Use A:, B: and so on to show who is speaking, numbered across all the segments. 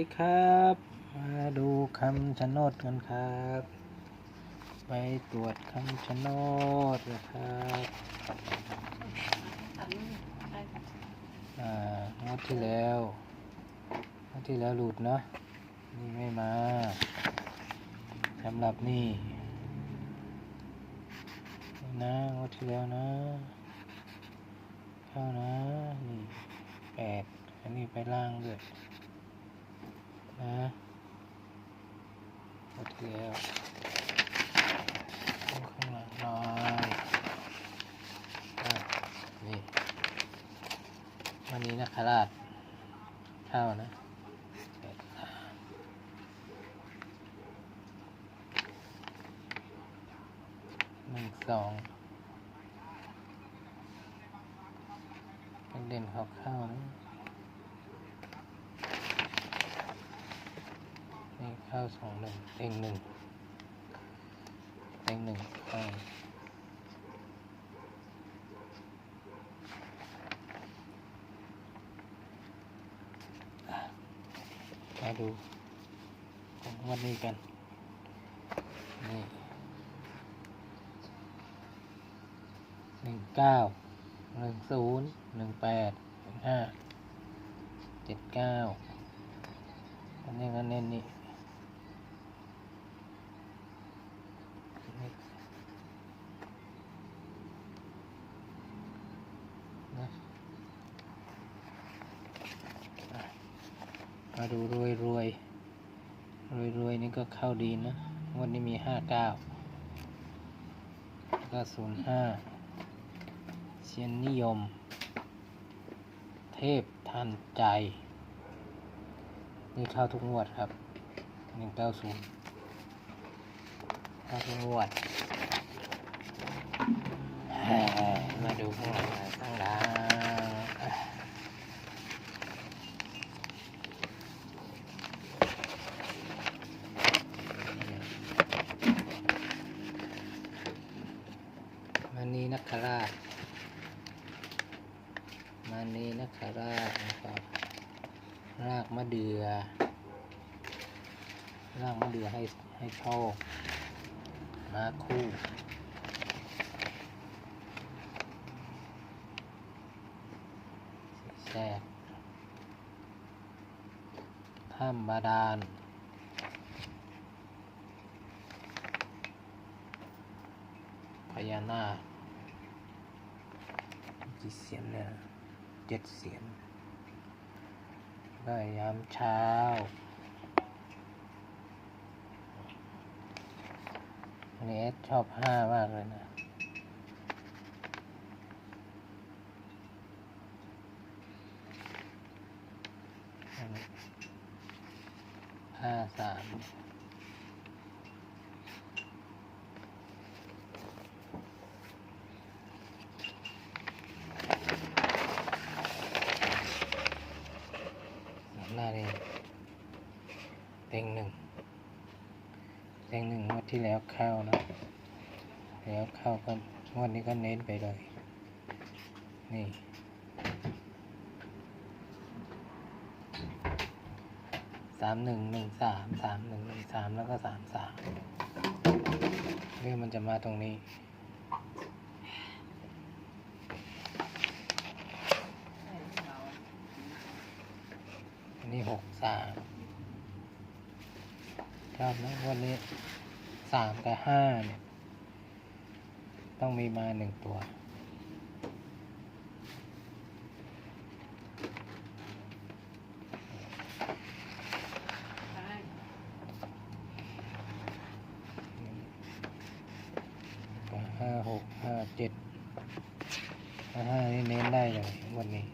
A: ดีครับ มาดูคำชะโนดกันครับ ไปตรวจคำชะโนดนะครับอ่างวดที่แล้วงวดที่แล้วหลุดเนาะนี่ไม่มาสำหรับนี่นี่นะงวดที่แล้วนะ เข้านะนี่แปดอันนี้ไปล่างด้วย นะงวดแล้วข้างหลังหน่อยอนี่วันนี้นะคราชข้าวนะหนึ่งสองเป็นเด่นข้าเข้าวนะ เก้าสองหนึ่งเต็งหนึ่งเต็งหนึ่งเข้ามาดูของวันนี้กัน นี่หนึ่งเก้าหนึ่งศูนย์หนึ่งแปดหนึ่งห้าเจ็ดเก้าอันนี้ก็เน้นนี่นี่นะอะ มาดูรวยรวยรวยรวยนี่ก็เข้าดีนะวันนี้มีห้าเก้าแล้วก็ศูนย์ห้าเชียนนิยม เทพทันใจ นี่เข้าทุกงวดครับหนึ่งเก้าศูนย์เข้าทุกงวด มาดูข้างหลังข้างหลังอะมานีนักคราชมานีนักคราชนะครับ รากมะเดือรากมะเดือให้ให้โชคมาคู่แทรกถ้ำบาดาลพญานาคกี่เสียนเนี่ยเจ็ดเสียน ได้ยามเช้า อันนี้เอสชอบห้ามากเลยนะห้าสามสามหน้านี่เต็งหนึ่งเต็งหนึ่งงวดที่แล้วเข้านะแล้วเข้าก็งวดนี้ก็เน้นไปเลย นี่สามหนึ่งหนึ่งสามสามหนึ่งหนึ่งสามแล้วก็สามสามเรื่องมันจะมาตรงนี้ันนี้หกสาม ชอบนะวันนี้สามกับห้าเนี่ย ต้องมีมาหนึ่งตัว ห้าหกห้าเจ็ดห้านี่เน้นได้เลยวันนี้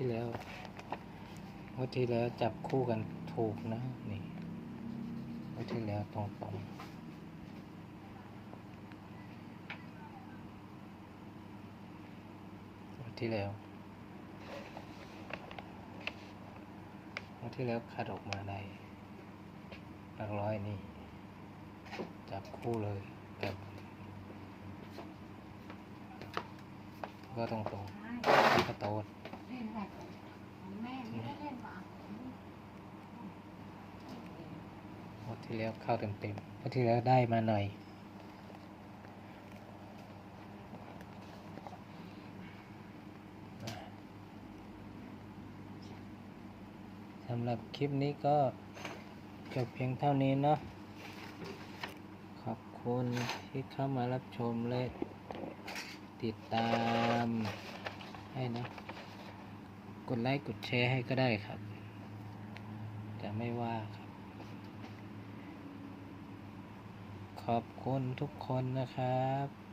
A: ที่แล้วงวดที่แล้วจับคู่กันถูกนะนี่งวดที่แล้วตรงตรงงวดที่แล้วงวดที่แล้วคัดออกมาในหลักร้อยนี่ จับคู่เลยกับก็ตรงตรงก็โต๊ด
B: เล่นอะไรของแม่ไม่ได้เล่นหรอก
A: งวดที่แล้วเข้าเต็มเต็มงวดที่แล้วได้มาหน่อย สำหรับคลิปนี้ก็จบเพียงเท่านี้เนาะ ขอบคุณที่เข้ามารับชมและติดตามให้นะ กดไลค์กดแชร์ให้ก็ได้ครับ จะไม่ว่าครับ ขอบคุณทุกคนนะครับ